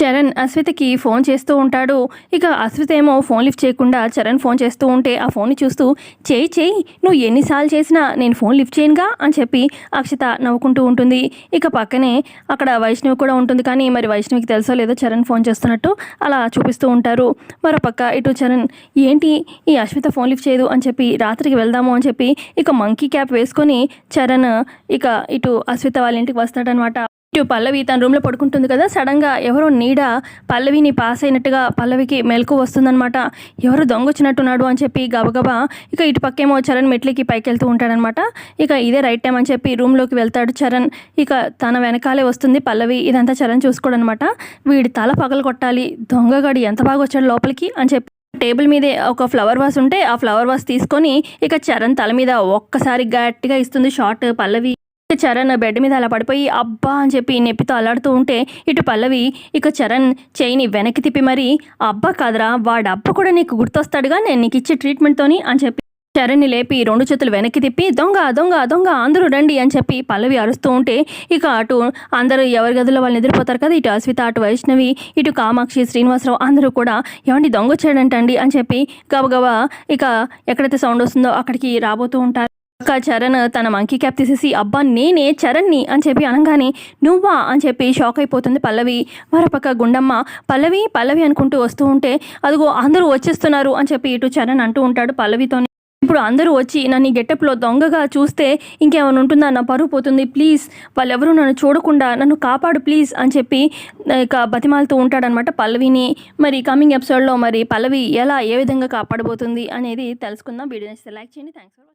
Charan అశ్వితకి phone చేస్తూ ఉంటాడు. ఇక అశ్విత ఏమో ఫోన్ లిఫ్ట్ చేయకుండా చరణ్ ఫోన్ చేస్తూ ఉంటే ఆ ఫోన్ని చూస్తూ చేయి చేయి నువ్వు ఎన్నిసార్లు చేసినా నేను ఫోన్ లిఫ్ట్ చేయనుగా? అని చెప్పి అక్షిత నవ్వుకుంటూ ఉంటుంది. ఇక పక్కనే అక్కడ వైష్ణవి కూడా ఉంటుంది. కానీ మరి వైష్ణవికి తెలుసో లేదో చరణ్ ఫోన్ చేస్తున్నట్టు అలా చూపిస్తూ ఉంటారు. మరో పక్క ఇటు చరణ్ ఏంటి ఈ అశ్విత ఫోన్ లిఫ్ట్ చేయదు? అని చెప్పి రాత్రికి వెళ్దాము అని చెప్పి ఇక మంకీ క్యాప్ వేసుకొని చరణ్ ఇక ఇటు అశ్విత వాళ్ళ ఇంటికి వస్తాడనమాట ఇటు పల్లవి తన రూమ్లో పడుకుంటుంది కదా సడన్గా ఎవరో నీడ పల్లవిని పాస్ అయినట్టుగా పల్లవికి మెలకు వస్తుందన్నమాట. ఎవరు దొంగొచ్చినట్టున్నాడు అని చెప్పి గబగబా ఇక ఇటు పక్కేమో చరణ్ మెట్లకి పైకి వెళ్తూ ఉంటాడనమాట ఇక ఇదే రైట్ టైం అని చెప్పి రూమ్లోకి వెళ్తాడు చరణ్. ఇక తన వెనకాలే వస్తుంది పల్లవి. ఇదంతా చరణ్ చూసుకోడనమాట వీడి తల పగలు కొట్టాలి. దొంగగాడి ఎంత బాగా వచ్చాడు లోపలికి అని చెప్పి టేబుల్ మీదే ఒక ఫ్లవర్ వాస్ ఉంటే ఆ ఫ్లవర్ వాస్ తీసుకొని ఇక చరణ్ తల మీద ఒక్కసారి గట్టిగా ఇస్తుంది షార్ట్ పల్లవి. చరణ్ బెడ్ మీద అలా పడిపోయి అబ్బా అని చెప్పి నొప్పితో అల్లాడుతూ ఉంటే ఇటు పల్లవి ఇక చరణ్ చేయిని వెనక్కి తిప్పి మరి అబ్బా కాదురా వాడబ్బ కూడా నీకు గుర్తొస్తాడుగా నేను నీకు ఇచ్చే ట్రీట్మెంట్తోని అని చెప్పి చరణ్ని లేపి రెండు చేతులు వెనక్కి తిప్పి దొంగ దొంగ దొంగ అందరూ రండి అని చెప్పి పల్లవి అరుస్తూ ఉంటే ఇక అటు అందరూ ఎవరి గదిలో వాళ్ళు నిద్రపోతారు కదా ఇటు అశ్విత అటు వైష్ణవి ఇటు కామాక్షి శ్రీనివాసరావు అందరూ కూడా ఏమండి దొంగ వచ్చాడంటండి అని చెప్పి గబగబా ఇక ఎక్కడైతే సౌండ్ వస్తుందో అక్కడికి రాబోతూ ఉంటారు. అక్క చరణ్ తన మంకీ క్యాప్ తీసేసి అబ్బా నేనే చరణ్ని అని చెప్పి అనగానే నువ్వా? అని చెప్పి షాక్ అయిపోతుంది పల్లవి. మరపక్క గుండమ్మ పల్లవి పల్లవి అనుకుంటూ వస్తూ ఉంటే అదిగో అందరూ వచ్చేస్తున్నారు అని చెప్పి ఇటు చరణ్ అంటూ ఉంటాడు పల్లవితో ఇప్పుడు అందరూ వచ్చి నన్ను గెటప్లో దొంగగా చూస్తే ఇంకేమైనా ఉంటుందా? నా పరువు పోతుంది ప్లీజ్ వాళ్ళెవరూ నన్ను చూడకుండా నన్ను కాపాడు ప్లీజ్ అని చెప్పి ఇక బతిమాలుతూ ఉంటాడనమాట పల్లవిని. మరి కమింగ్ ఎపిసోడ్లో మరి పల్లవి ఎలా ఏ విధంగా కాపాడబోతుంది అనేది తెలుసుకుందాం. వీడియో నచ్చితే లైక్ చేయండి. Thanks for